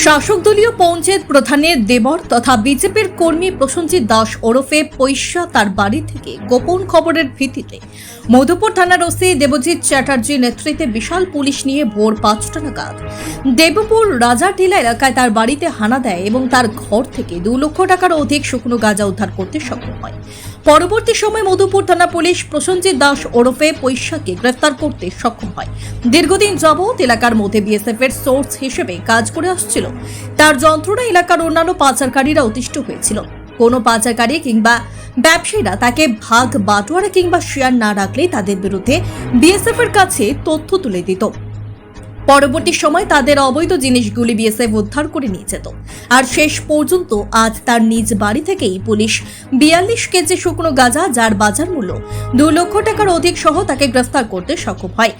শাসক দলীয় পঞ্চায়েত প্রধানের দেবর তথা বিজেপির কর্মী প্রসঞ্জিৎ দাস ওরফে পৈশা তার বাড়ি থেকে গোপন খবরের ভিত্তিতে মধুপুর থানার ওসি দেবজিৎ চ্যাটার্জি নেতৃত্বে বিশাল পুলিশ নিয়ে ভোর পাঁচটা নাগাদ দেবপুর রাজাটিলা এলাকায় তার বাড়িতে হানা দেয় এবং তার ঘর থেকে দু লক্ষ টাকার অধিক শুকনো গাঁজা উদ্ধার করতে সক্ষম হয়। পরবর্তী সময় মধুপুর থানা পুলিশ প্রসঞ্জিৎ দাস ওরফে পৈশাকে গ্রেফতার করতে সক্ষম হয়। দীর্ঘদিন যাবৎ এলাকার মধ্যে বিএসএফ এর সোর্স হিসেবে কাজ করে আসছিল। তার যন্ত্রণা এলাকার অন্যান্য পাচারকারীরা অতিষ্ঠ হয়েছিল। কোনো পাচারকারী কিংবা ব্যবসায়ীরা তাকে ভাগ বাটোয়ারা কিংবা শেয়ার না রাখলে তাদের বিরুদ্ধে বিএসএফ এর কাছে তথ্য তুলে দিত। পরবর্তী সময় তাদের অবৈধ জিনিসগুলি বিএসএফ উদ্ধার করে নিয়ে যেত। আর শেষ পর্যন্ত আজ তার নিজ বাড়ি থেকেই পুলিশ বিয়াল্লিশ কেজি শুকনো গাঁজা, যার বাজার মূল্য দু লক্ষ টাকার অধিক সহ তাকে গ্রেফতার করতে সক্ষম হয়।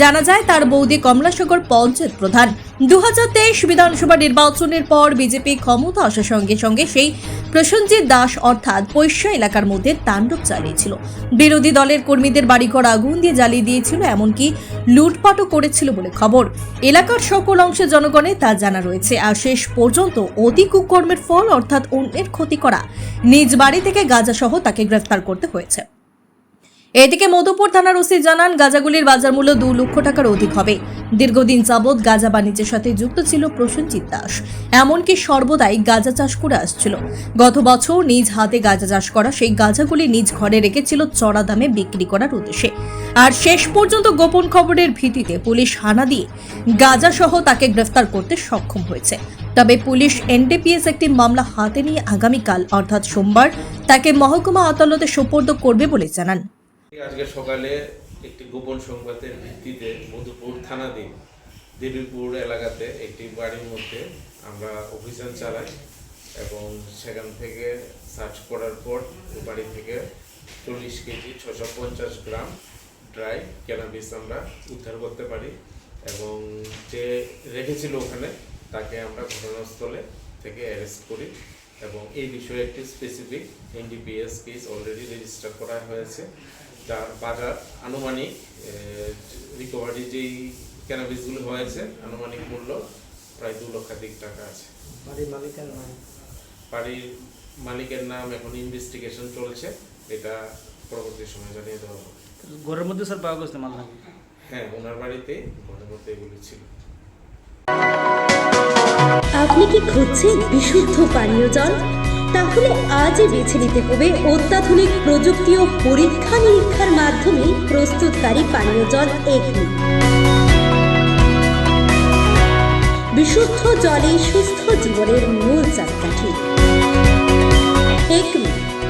জানা যায়, তার বৌদি কমলাসাগর পঞ্চায়েত প্রধান। দু হাজার তেইশ বিধানসভা নির্বাচনের পর বিজেপি ক্ষমতা আসার সঙ্গে সঙ্গে সেই প্রসেনজিৎ দাস অর্থাৎ পৈশ্য এলাকার মধ্যে তাণ্ডব চালিয়েছিল। বিরোধী দলের কর্মীদের বাড়িঘর আগুন দিয়ে জ্বালিয়ে দিয়েছিল, এমনকি লুটপাটও করেছিল বলে খবর। এলাকার সকল অংশের জনগণের তা জানা রয়েছে। আর শেষ পর্যন্ত অতি কুকর্মের ফল, অর্থাৎ অন্যের ক্ষতি করা, নিজ বাড়ি থেকে গাঁজা সহ তাকে গ্রেফতার করতে হয়েছে। এদিকে মধুপুর থানার ওসি জানান, গাঁজাগুলির বাজার মূল্য দু লক্ষ টাকার অধিক হবে। দীর্ঘদিন যাবৎ গাঁজা বাণিজ্যের সাথে যুক্ত ছিল প্রসেনজিৎ দাস। এমনকি সর্বদাই গাঁজা চাষ করে আসছিল। গত বছর নিজ হাতে গাঁজা চাষ করা সেই গাঁজাগুলি নিজ ঘরে রেখেছিল চড়া দামে বিক্রি করার উদ্দেশ্যে। আর শেষ পর্যন্ত গোপন খবরের ভিত্তিতে পুলিশ হানা দিয়ে গাঁজা সহ তাকে গ্রেফতার করতে সক্ষম হয়েছে। তবে পুলিশ এনডিপিএস একটি মামলা হাতে নিয়ে আগামীকাল, অর্থাৎ সোমবার, তাকে মহকুমা আদালতে সোপর্দ করবে বলে জানান। আজকে সকালে একটি গোপন সংবাদের ভিত্তিতে মধুপুর থানাধীন দেবীপুর এলাকাতে একটি বাড়ির মধ্যে আমরা অভিযান চালাই এবং সেখান থেকে সার্চ করার পর বাড়ি থেকে চল্লিশ কেজি ছশো পঞ্চাশ গ্রাম ড্রাই ক্যানাবিস আমরা উদ্ধার করতে পারি এবং যে রেখেছিল ওখানে তাকে আমরা ঘটনাস্থলে থেকে অ্যারেস্ট করি এবং এই বিষয়ে একটি specific NDPS case already register করা হয়েছে যার বাজার আনুমানিক রিকভারি যেই ক্যানাবিসগুলো হয়েছে আনুমানিক মূল্য প্রায় দু লক্ষাধিক টাকা আছে। বাড়ির মালিকের নাম? বাড়ির মালিকের নাম এখন ইনভেস্টিগেশন চলছে এটা পরবর্তী সময় জানিয়ে দেওয়া হবে। ঘরের মধ্যে স্যার পাওয়া গেছে মাল নাকি? হ্যাঁ ওনার বাড়িতে ঘরের মধ্যে এগুলি ছিল। আপনি কি খুঁজছেন বিশুদ্ধ পানীয় জল? তাহলে আজই বেছে নিতে হবে অত্যাধুনিক প্রযুক্তি ও পরীক্ষা নিরীক্ষার মাধ্যমে প্রস্তুতকারী পানীয় জল এগনি বিশুদ্ধ জলে সুস্থ জীবনের মূল চাকাঠি। Acme